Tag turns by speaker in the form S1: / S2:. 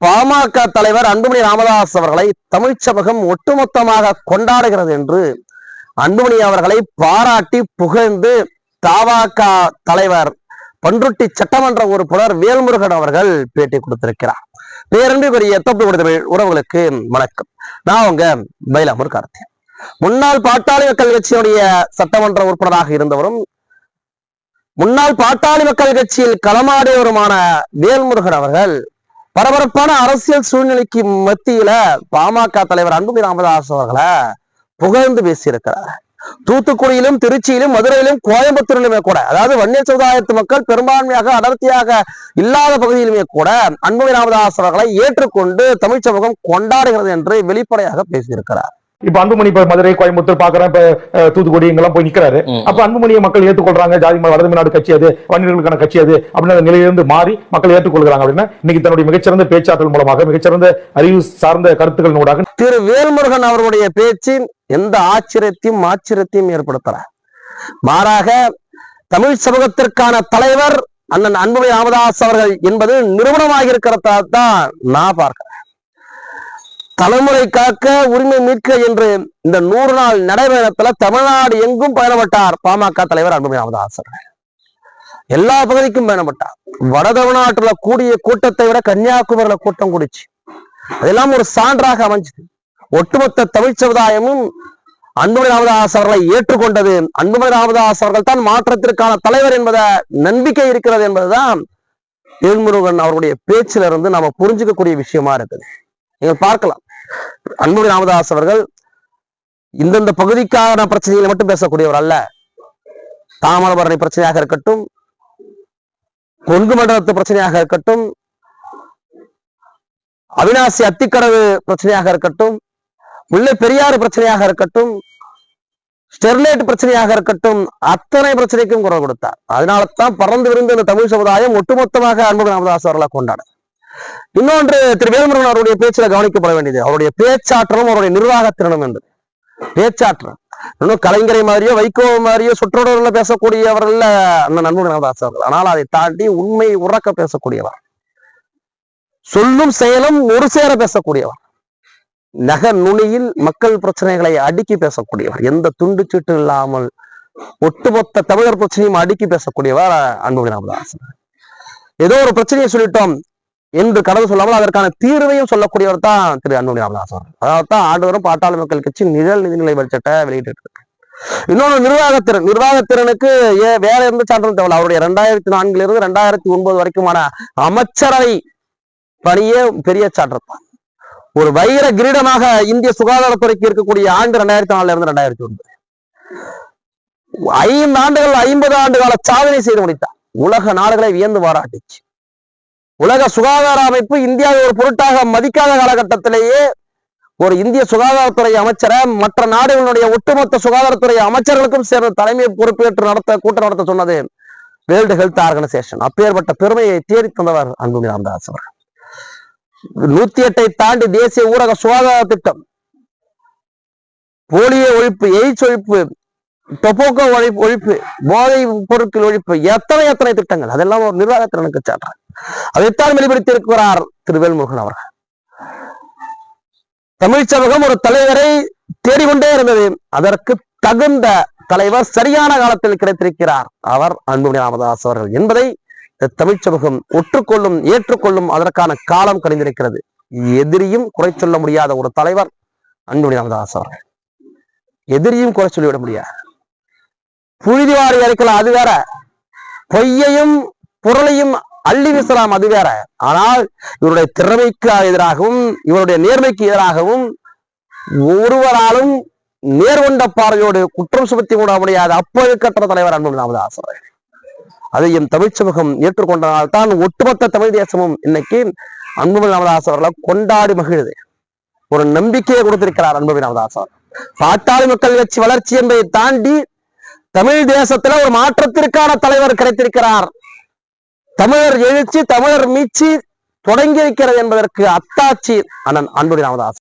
S1: பாமக தலைவர் அன்புமணி ராமதாஸ் அவர்களை தமிழ் சமூகம் ஒட்டுமொத்தமாக கொண்டாடுகிறது என்று அன்புமணி அவர்களை பாராட்டி புகழ்ந்து தாவாக தலைவர் பன்ருட்டி சட்டமன்ற உறுப்பினர் வேல்முருகன் அவர்கள் பேட்டி கொடுத்திருக்கிறார். பேரன்புக்குரிய தொப்பு கொடுத்த உறவுகளுக்கு வணக்கம். நான் உங்க பைலாமூர் கார்த்தி முன்னாள் பாட்டாளி மக்கள் கட்சியினுடைய சட்டமன்ற உறுப்பினராக இருந்தவரும் முன்னாள் பாட்டாளி மக்கள் கட்சியில் களமாடியவருமான வேல்முருகன் அவர்கள் பரபரப்பான அரசியல் சூழ்நிலைக்கு மத்தியில பாமக தலைவர் அன்புமணி ராமதாஸ் அவர்களை புகழ்ந்து பேசியிருக்கிறார் தூத்துக்குடியிலும் திருச்சியிலும் மதுரையிலும் கோயம்புத்தூரிலுமே கூட அதாவது வன்னிய சமுதாயத்து மக்கள் பெரும்பான்மையாக அடர்த்தியாக இல்லாத பகுதியிலுமே கூட அன்புமணி ராமதாஸ் அவர்களை ஏற்றுக்கொண்டு தமிழ் சமூகம் கொண்டாடுகிறது என்று வெளிப்படையாக பேசியிருக்கிறார்.
S2: இப்ப அன்புமணி இப்ப மதுரை கோயம்புத்தூர் பாக்குறேன். இப்ப தூத்துக்குடி இங்கெல்லாம் போய் நிக்கிறாரு. அப்ப அன்புமணியை மக்கள் ஏற்றுக்கொள்றாங்க. ஜாதி வடது நாடு கட்சி அது வன்னியர்களுக்கான கட்சி அது அப்படின்ற நிலையிலிருந்து மாறி மக்கள் ஏற்றுக்கொள்கிறாங்க அப்படின்னா இன்னைக்கு தன்னுடைய மிகச்சிறந்த பேச்சாற்றல் மூலமாக மிகச்சிறந்த அறிவு சார்ந்த கருத்துக்கள் ஊடாக
S1: திரு வேல்முருகன் அவர்களுடைய பேச்சு எந்த ஆச்சரியத்தையும் ஆச்சரியத்தையும் ஏற்படுத்தல. மாறாக தமிழ் சமூகத்திற்கான தலைவர் அண்ணன் அன்புமணி ராமதாஸ் அவர்கள் என்பது நிறுவனமாக இருக்கிறதா தான் நான் பார்க்கிறேன். தலைமுறை காக்க உரிமை மீட்க என்று இந்த நூறு நாள் நடைபயணத்துல தமிழ்நாடு எங்கும் பயணப்பட்டார் பாமக தலைவர் அன்புமணி ராமதாசர் எல்லா பகுதிக்கும் பயணப்பட்டார். வட தமிழ்நாட்டுல கூடிய கூட்டத்தை விட கன்னியாகுமரியில கூட்டம் கூடிச்சு. அதெல்லாம் ஒரு சான்றாக அமைஞ்சது. ஒட்டுமொத்த தமிழ் சமுதாயமும் அன்புமணி ராமதாஸ் அவர்களை ஏற்றுக்கொண்டது. அன்புமணி ராமதாஸ் அவர்கள் தான் மாற்றத்திற்கான தலைவர் என்பத நம்பிக்கை இருக்கிறது என்பதுதான் வேல்முருகன் அவருடைய பேச்சில இருந்து நாம புரிஞ்சுக்கக்கூடிய விஷயமா இருக்குது. நீங்கள் பார்க்கலாம். அன்புமணி ராமதாஸ் அவர்கள் இந்தந்த பகுதிக்கான பிரச்சனைகளை மட்டும் பேசக்கூடியவர் அல்ல. தாமரபரணி பிரச்சனையாக இருக்கட்டும் கொங்கு மண்டலத்து பிரச்சனையாக இருக்கட்டும் அவினாசி அத்திக்கடவு பிரச்சனையாக இருக்கட்டும் முல்லை பெரியாறு பிரச்சனையாக இருக்கட்டும் ஸ்டெர்லைட் பிரச்சனையாக இருக்கட்டும் அத்தனை பிரச்சனைக்கும் குரல் கொடுத்தார். அதனால தான் பறந்து விருந்து இந்த தமிழ் சமுதாயம் ஒட்டுமொத்தமாக அன்பு ராமதாஸ் அவர்களை கொண்டாட இன்னொன்று திரு வேல்முருகன் அவருடைய பேச்சில் கவனிக்கப்பட வேண்டியது. அவருடைய பேச்சாற்றலும் அவருடைய நிர்வாகத்திறனும் என்று. பேச்சாற்றல் இன்னும் கலைஞரை மாதிரியோ வைகோ மாதிரியோ சுற்றோடர்ல பேசக்கூடியவர்கள் அந்த அன்புமணி ராமதாஸ் அவர்கள். ஆனால் அதை தாண்டி உண்மை உறக்க பேசக்கூடியவர். சொல்லும் செயலும் ஒரு சேர பேசக்கூடியவர். நக நுனியில் மக்கள் பிரச்சனைகளை அடுக்கி பேசக்கூடியவர். எந்த துண்டு சீட்டு இல்லாமல் ஒட்டுமொத்த தமிழர் பிரச்சனையும் அடுக்கி பேசக்கூடியவர் அன்புமணி ராமதாஸ். ஏதோ ஒரு பிரச்சனையை சொல்லிட்டோம். என்று கடந்து சொல்லாமல் அதற்கான தீர்வையும் சொல்லக்கூடியவர் தான் திரு அன்புமணி ராமதாஸ் அதாவது தான் ஆண்டுவரும் பாட்டாளி மக்கள் கட்சி நிழல் நிதிநிலை பட்ஜெட்டை வெளியிட்டு இன்னொன்று நிர்வாகத்திறன். நிர்வாகத்திறனுக்கு ஏ வேற எந்த சான்றும் தேவையில்ல. அவருடைய ரெண்டாயிரத்தி நான்குல இருந்து ரெண்டாயிரத்தி ஒன்பது வரைக்குமான அமைச்சரவை பணியே பெரிய சான்று தான். ஒரு வைர கிரீடமாக இந்திய சுகாதாரத்துறைக்கு இருக்கக்கூடிய ஆண்டு ரெண்டாயிரத்தி நாலுல இருந்து ரெண்டாயிரத்தி ஒன்பது. ஐந்து ஆண்டுகள் ஐம்பது ஆண்டு கால சாதனை செய்து முடித்தார். உலக நாடுகளை வியந்து பாராட்டுச்சு. உலக சுகாதார அமைப்பு இந்தியாவை ஒரு பொருட்டாக மதிக்காத காலகட்டத்திலேயே ஒரு இந்திய சுகாதாரத்துறை அமைச்சரை மற்ற நாடுகளுடைய ஒட்டுமொத்த சுகாதாரத்துறை அமைச்சர்களுக்கும் சேர்ந்த தலைமை பொறுப்பேற்று நடத்த கூட்டம் நடத்த சொன்னது வேர்ல்டு ஹெல்த் ஆர்கனைசேஷன். அப்பேற்பட்ட பெருமையை தேடி தந்தவர் அன்புமணி ராமதாஸ் அவர்கள். நூத்தி எட்டை தாண்டி தேசிய ஊரக சுகாதார திட்டம். போலியோ ஒழிப்பு எய்ட்ஸ் ஒழிப்பு டொபோக்கோ ஒழிப்பு ஒழிப்பு போதை பொருட்கள் ஒழிப்பு எத்தனை எத்தனை திட்டங்கள்? அதெல்லாம் ஒரு நிர்வாகத்திறனுக்கு சான்று அதைத்தான் வெளிப்படுத்தி இருக்கிறார் திரு வேல்முருகன் அவர்கள். தமிழ் சமூகம் ஒரு தலைவரை தேடிக்கொண்டே இருந்தது. அதற்கு தகுந்த தலைவர் சரியான காலத்தில் கிடைத்திருக்கிறார். அவர் அன்புமணி ராமதாஸ் அவர்கள் என்பதை தமிழ் சமூகம் ஒற்றுக்கொள்ளும் ஏற்றுக்கொள்ளும் அதற்கான காலம் கணிந்திருக்கிறது எதிரியும் குறை சொல்ல முடியாத ஒரு தலைவர் அன்புமணி ராமதாஸ் அவர்கள். எதிரியும் குறை சொல்லிவிட முடியாது. புழுதி வாரி அரைக்கலாம் அது வேற. பொய்யையும் பொருளையும் அள்ளி வீசலாம் அது வேற. ஆனால் இவருடைய திறமைக்கு எதிராகவும் இவருடைய நேர்மைக்கு எதிராகவும் ஒருவராலும் நேர்கொண்ட பார்வையோடு குற்றம் சுமத்தி கூட முடியாத. அப்பழுக்கற்ற தலைவர் அன்பு ராமதாஸ் அதை அதையும் தமிழ் சமூகம் ஏற்றுக்கொண்டதால்தான் ஒட்டுமொத்த தமிழ் தேசமும் இன்னைக்கு அன்புமணி ராமதாஸ் அவர்களை கொண்டாடி மகிழுது. ஒரு நம்பிக்கையை கொடுத்திருக்கிறார் அன்புமணி ராமதாஸ் அவர். பாட்டாளி மக்கள் கட்சி வளர்ச்சி என்பதை தாண்டி தமிழ் தேசத்துல ஒரு மாற்றத்திற்கான தலைவர் கிடைத்திருக்கிறார். தமிழர் எழுச்சி தமிழர் மீட்சி தொடங்கி இருக்கிறது என்பதற்கு அத்தாட்சி அண்ணன் அன்புடி ராமதாஸ்.